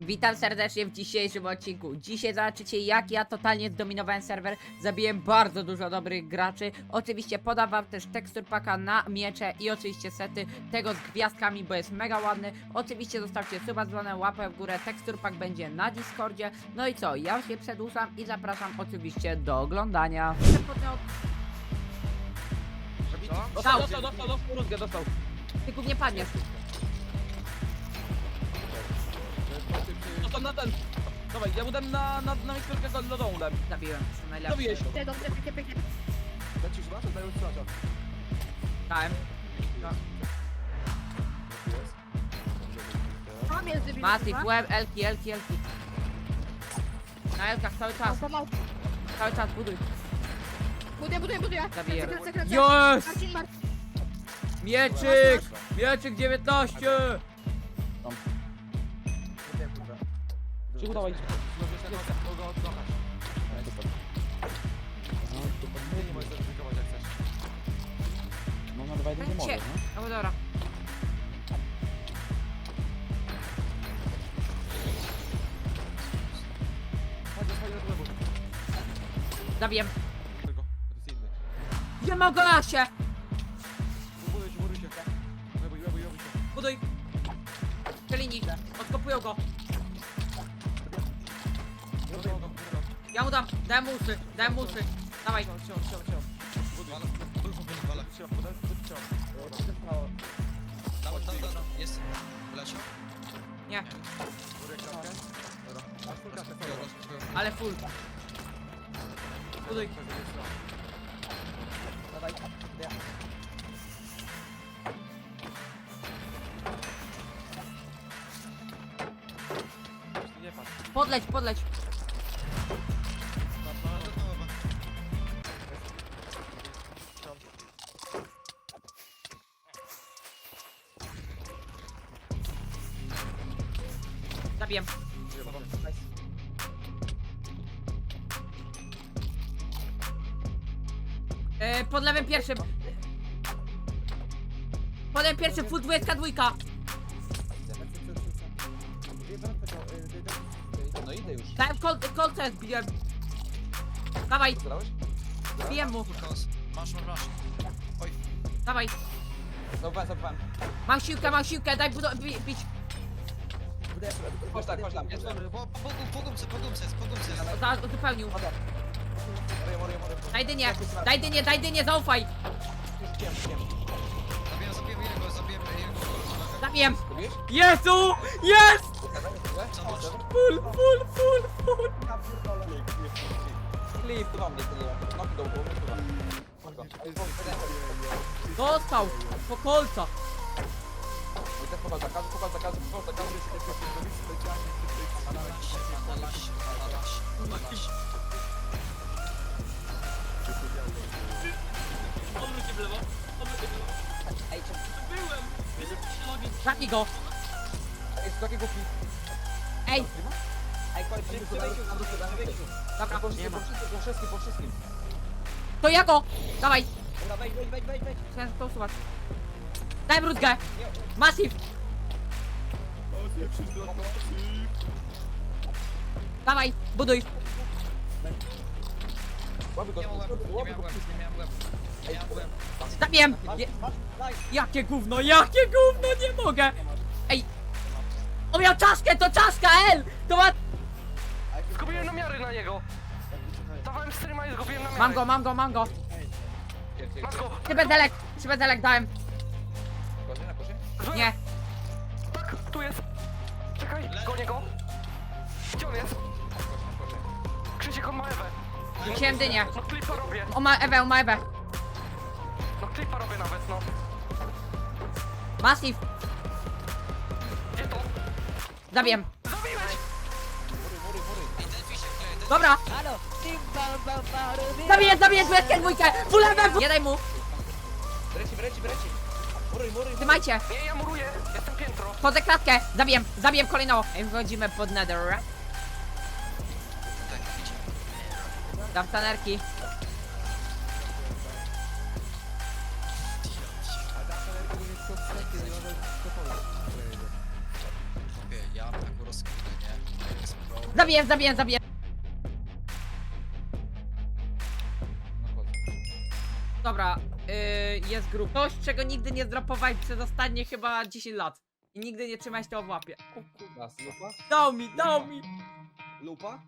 Witam serdecznie w dzisiejszym odcinku. Dzisiaj zobaczycie jak ja totalnie zdominowałem serwer. Zabiłem bardzo dużo dobrych graczy. Oczywiście podam wam też tekstur paka na miecze i oczywiście sety tego z gwiazdkami, bo jest mega ładny. Oczywiście zostawcie suba dzwonę, łapę w górę. Tekstur pak będzie na Discordzie. No i co, ja już się przedłużam i zapraszam oczywiście do oglądania. Dostał, dostał, dostał, dostał, dostał. Ty nie padniesz. Dostał na ten. Dawaj, ja mu dam na, na, na miksturkę do domu dam. Zabiłem, to najlepsze. Dobiłeś. Dobrze, dobrze, pięknie, pięknie. Lecisz raz, daję stracza. Dałem. Mam jest debil. Massive, web, elki, elki, elki. Na elkach cały czas, mam. cały czas buduj. Buduję, buduję, buduję. Zabiję. Kręcę, kręcę, kręcę. Yes! Marcin, Marcin. Mieczyk! Mieczyk 19! Cichu, dawaj. Możesz tego go odkochać. Ty nie możesz zaryzykować jak chcesz. No na dwa jeden nie Cie- możesz, no. Bo dobra. Chodź, chodź do lewo. Zabijem. Tego, to jest inny. Nie ma go na się! Buduj się, buduj się. Lebuj, lebuj, lebuj się. Buduj. Celini, odkopują go. Ja mu dam, dałem mu uszy, dałem mu uszy. Dawaj. Dawaj, dawaj, dawaj, jest. Wleciał? Nie, ale full. Buduj. Nie patrz. Podleć, podleć. Zabijem. E, pod lewym pierwszym. Pod lewym pierwszym, full 22. No idę już. Dałem kol kolce, zbiłem. Dawaj, Zgrałeś? zbijem mu. Masz, masz, masz. Oj, Zobacz, zobacz. Mam siłkę, mam siłkę, daj budo- bi bić. Chodź tak, chodź tam. Jest po, po, po, po gumce, po gumce jest, po gumce jest. Za- Uzupełnił. Mory, mory, mory. Daj dynię, daj dynię, daj dynię, zaufaj. Wiem, wiem. Zabijemy, zabijemy jego, zabijemy jego. Zabijem. Jezu! Jest! Co masz? Full, full, full, full. Klip, tu mam nie tyle. Nogi do głowy, tu mam. Chodź go. Ej, dzwoń, dzwoń. Dostał. Po kolca. I też pokaż zakazu, pokaż zakazu, pokaż zakazu. Alaś, alaś, alaś, alaś. Ej, czy... Zabij go. Ej, z takiego klip. Ej, Ej, kończ, przy wejściu, przy wejściu. Po wszystkim, po wszystkim. To ja go. Dawaj. Dobra, wejdź, wejdź, wejdź, wejdź. Chciałem to usuwać. Daj brudkę. Massive. Dawaj, buduj. Go, Nie miałem łeb, nie łaby miałem go. łeb, nie miałem łeb. Nie miałem łeb. Zabijem. Je Masz, daj. jakie gówno, jakie gówno, nie mogę. Ej. On miał czaszkę, to czaszka, L. To ma... Zgubiłem namiary na niego! Dawałem streama i zgubiłem namiary. Mam go, mam go, mam go. Masz go! Szybedelek, szybedelek dałem. Kozie, na kozie? Zły- Nie. Tak, tu jest! Go! Gdzie on jest? Krzysiek, on ma Ewę! Wziąłem dynię. No klipa robię! On ma Ewę, on ma Ewę. No klipa robię nawet, no! Massive. Gdzie to? Zabijem. Zabiłeś! Dobra. Zabiję, zabiję, dwójkę, dwójkę. Full Ewę. Nie daj mu. Breci, breci, breci. Trzymajcie. Nie, ja muruję! Jestem piętro! Chodzę klatkę. Zabijem, zabijem kolejną. Ej, Wchodzimy pod nether. Tak, widzicie. Dam tanerki. Chłopie, ja mam taką rozkminę, nie? Zabiję, zabiję, zabiję. Yy, jest grup. Coś, czego nigdy nie zdropowałeś przez ostatnie chyba 10 lat. I nigdy nie trzymałeś to w łapie. O kurwa. Lupa. Dał mi, dał mi. Lupa.